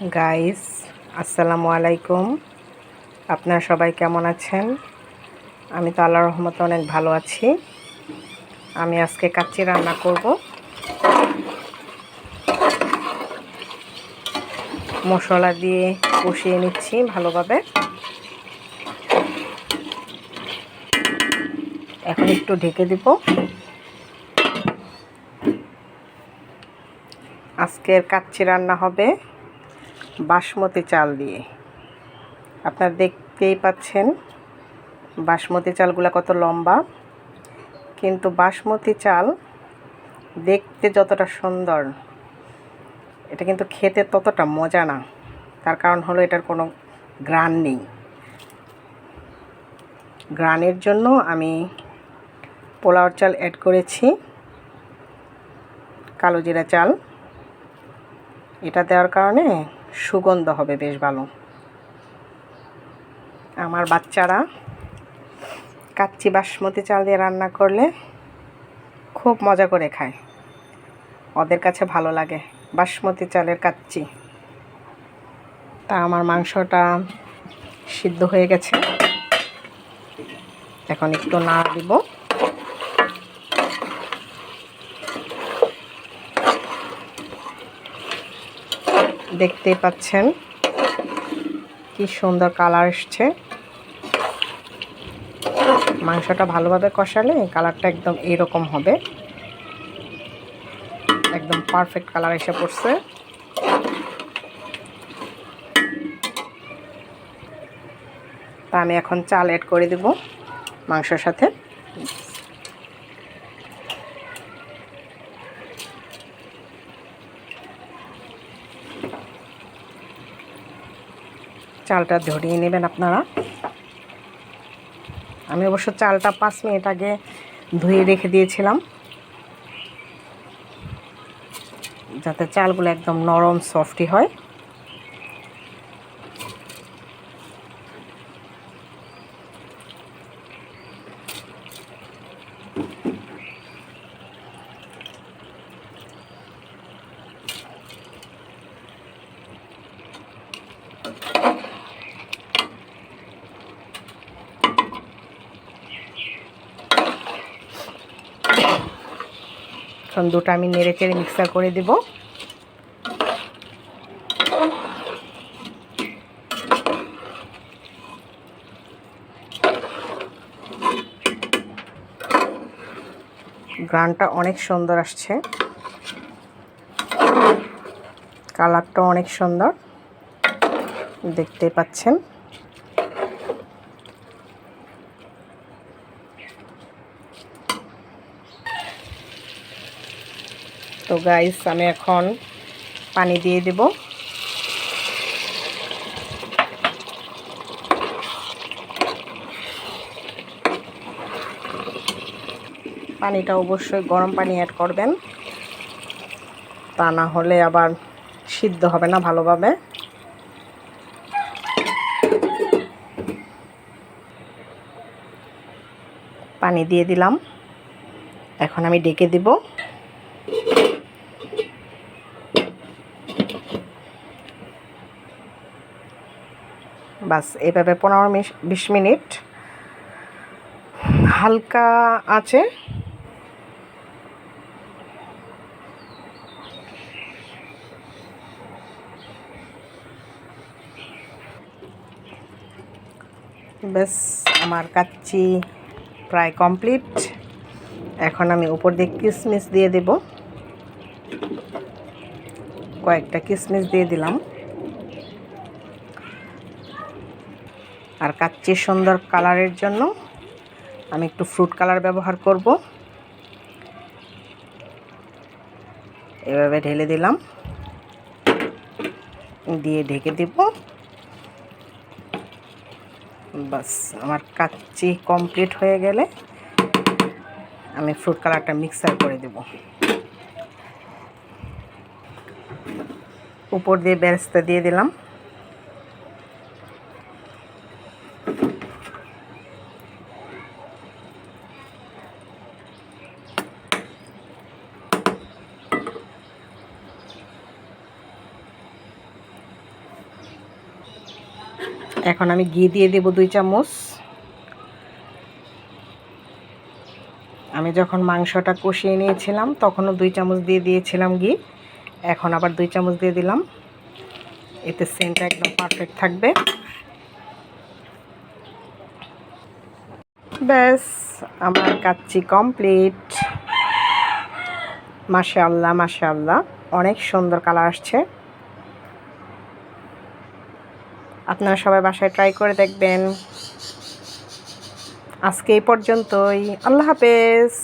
Guys আসসালামু আলাইকুম। আপনারা সবাই কেমন আছেন? আমি তো আল্লাহ রহমতে অনেক ভালো আছি। আমি আজকে কাচ্চি রান্না করব। মশলা দিয়ে কষিয়ে নিচ্ছি ভালোভাবে। এখন একটু ঢেকে দিব। আজকের কাচ্চি রান্না হবে বাসমতি চাল দিয়ে। আপনারা দেখতেই পাচ্ছেন, বাসমতি চালগুলো কত লম্বা। কিন্তু বাসমতি চাল দেখতে যতটা সুন্দর, এটা কিন্তু খেতে ততটা মজা না। তার কারণ হলো এটার কোনো গ্রান নেই। গ্রানের জন্য আমি পোলাওর চাল অ্যাড করেছি, কালো জিরা চাল। এটা দেওয়ার কারণে সুগন্ধ হবে, বেশ ভালো। আমার বাচ্চারা কাচ্চি বাসমতি চাল দিয়ে রান্না করলে খুব মজা করে খায়। ওদের কাছে ভালো লাগে বাসমতি চালের কাচ্চি। তা আমার মাংসটা সিদ্ধ হয়ে গেছে। এখন একটু না দিব। দেখতেই পাচ্ছেন কি সুন্দর কালার এসছে। মাংসটা ভালোভাবে কষালে কালারটা একদম এইরকম হবে। একদম পারফেক্ট কালার এসে পড়ছে। তা আমি এখন চাল অ্যাড করে দেব মাংসর সাথে। চালটা ধরিয়ে নেবেন আপনারা। আমি অবশ্য চালটা পাঁচ মিনিট আগে ধুয়ে রেখে দিয়েছিলাম। যাতে চালগুলো একদম নরম সফটি হয়। এখন দুটো আমি নেড়ে চেড়ে মিক্সার করে দেব। গ্রানটা অনেক সুন্দর আসছে। কালারটা অনেক সুন্দর। দেখতে পাচ্ছেন? তো গাইস আমি এখন পানি দিয়ে দেব। পানিটা অবশ্যই গরম পানি অ্যাড করবেন। তা না হলে আবার সিদ্ধ হবে না ভালোভাবে। পানি দিয়ে দিলাম। এখন আমি ডেকে দিব। বাস, এভাবে পনেরো বিশ মিনিট। হালকা আছে। বেশ আমার কাচ্চি প্রায় কমপ্লিট। এখন আমি উপর দিয়ে কিশমিশ দিয়ে দেব। কয়েকটা কিশমিশ দিয়ে দিলাম। আর কাচ্চির সুন্দর কালারের জন্য আমি একটু ফ্রুট কালার ব্যবহার করব। এভাবে ঢেলে দিলাম। দিয়ে ঢেকে দিব। বাস, আমার কাচ্চি কমপ্লিট হয়ে গেলে আমি ফ্রুট কালারটা মিক্সার করে দেব। উপর দিয়ে বেরেস্তা দিয়ে দিলাম। এখন আমি ঘি দিয়ে দেব দুই চামচ। আমি যখন মাংসটা কষিয়ে নিয়েছিলাম, তখনও দুই চামচ দিয়ে দিয়েছিলাম ঘি। এখন আবার দুই চামচ দিয়ে দিলাম। এতে সেন্টটা একদম পারফেক্ট থাকবে। ব্যাস, আমার কাচ্চি কমপ্লিট মাশাআল্লাহ মাশাআল্লাহ, অনেক সুন্দর কালার আসছে। আপনারা সবাই বাসায় ট্রাই করে দেখবেন। আজকে এই পর্যন্তই। আল্লাহ হাফেজ।